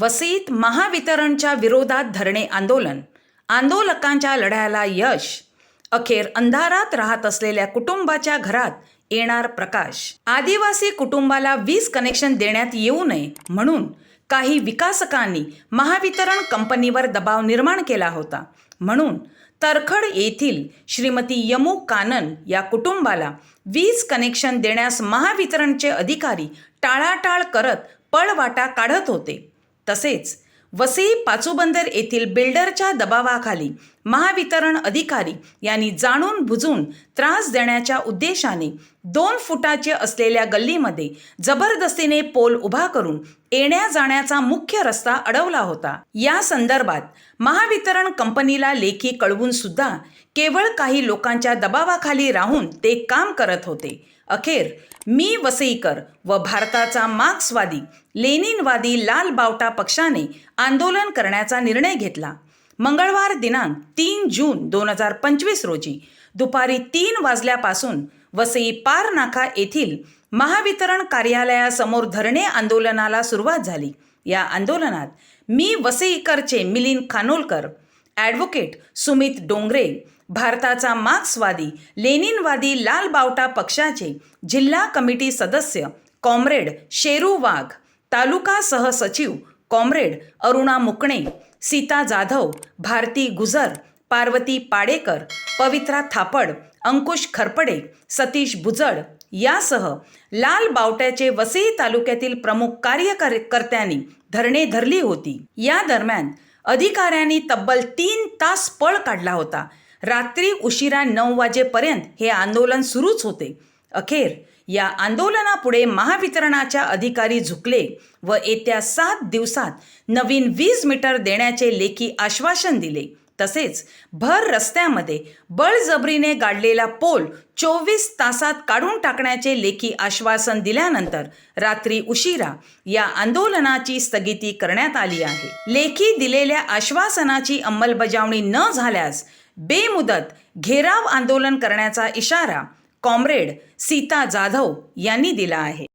वसईत महावितरणच्या विरोधात धरणे आंदोलन. आंदोलकांच्या लढ्याला यश. अखेर अंधारात राहत असलेल्या कुटुंबाच्या घरात येणार प्रकाश. आदिवासी कुटुंबाला वीज कनेक्शन देण्यात येऊ नये म्हणून काही विकासकांनी महावितरण कंपनीवर दबाव निर्माण केला होता. म्हणून तरखड येथील श्रीमती यमू कानन या कुटुंबाला वीज कनेक्शन देण्यास महावितरणचे अधिकारी टाळाटाळ करत पळवाटा काढत होते. तसेच वसई पाचूबंदर येथील बिल्डरच्या दबावाखाली महावितरण अधिकारी यांनी जाणून बुजून त्रास देण्याच्या उद्देशाने दोन फुटाचे असलेल्या गल्लीमध्ये जबरदस्तीने पोल उभा करून येण्या जाण्याचा मुख्य रस्ता अडवला होता. या संदर्भात महावितरण कंपनीला लेखी कळवून सुद्धा केवळ काही लोकांच्या दबावाखाली राहून ते काम करत होते. अखेर मी वसईकर व भारताचा मार्क्सवादी लेनिनवादी लाल बावटा पक्षाने आंदोलन करण्याचा निर्णय घेतला. मंगळवार दिनांक तीन जून दोन हजार पंचवीस रोजी दुपारी तीन वाजल्यापासून वसई पार नाका येथील महावितरण कार्यालयासमोर धरणे आंदोलनाला सुरुवात झाली. या आंदोलनात मी वसईकरचे मिलिंद खानोलकर ॲडव्होकेट सुमित डोंगरे भारताचा मार्क्सवादी लेनिनवादी लाल बावटा पक्षाचे जिल्हा कमिटी सदस्य कॉम्रेड शेरू वाघ तालुका सहसचिव कॉम्रेड अरुणा मुकणे सीता जाधव भारती गुजर पार्वती पाडेकर पवित्रा थापड अंकुश खरपडे सतीश बुजड यासह लाल बावट्याचे वसई तालुक्यातील प्रमुख कार्यकर्त्यांनी धरणे धरली होती. या दरम्यान अधिकाऱ्यांनी तब्बल तीन तास पळ काढला होता. रात्री उशिरा नऊ वाजेपर्यंत हे आंदोलन सुरूच होते. अखेर या आंदोलनापुढे महावितरणाच्या अधिकारी झुकले व येत्या सात दिवसात नवीन वीज मीटर देण्याचे लेखी आश्वासन दिले. तसेच भर रस्त्यामध्ये बळजबरीने गाडलेला पोल चोवीस तासात काढून टाकण्याचे लेखी आश्वासन दिल्यानंतर रात्री उशिरा या आंदोलनाची स्थगिती करण्यात आली आहे. लेखी दिलेल्या आश्वासनाची अंमलबजावणी न झाल्यास बेमुदत घेराव आंदोलन करण्याचा इशारा कॉम्रेड सीता जाधव यांनी दिला आहे.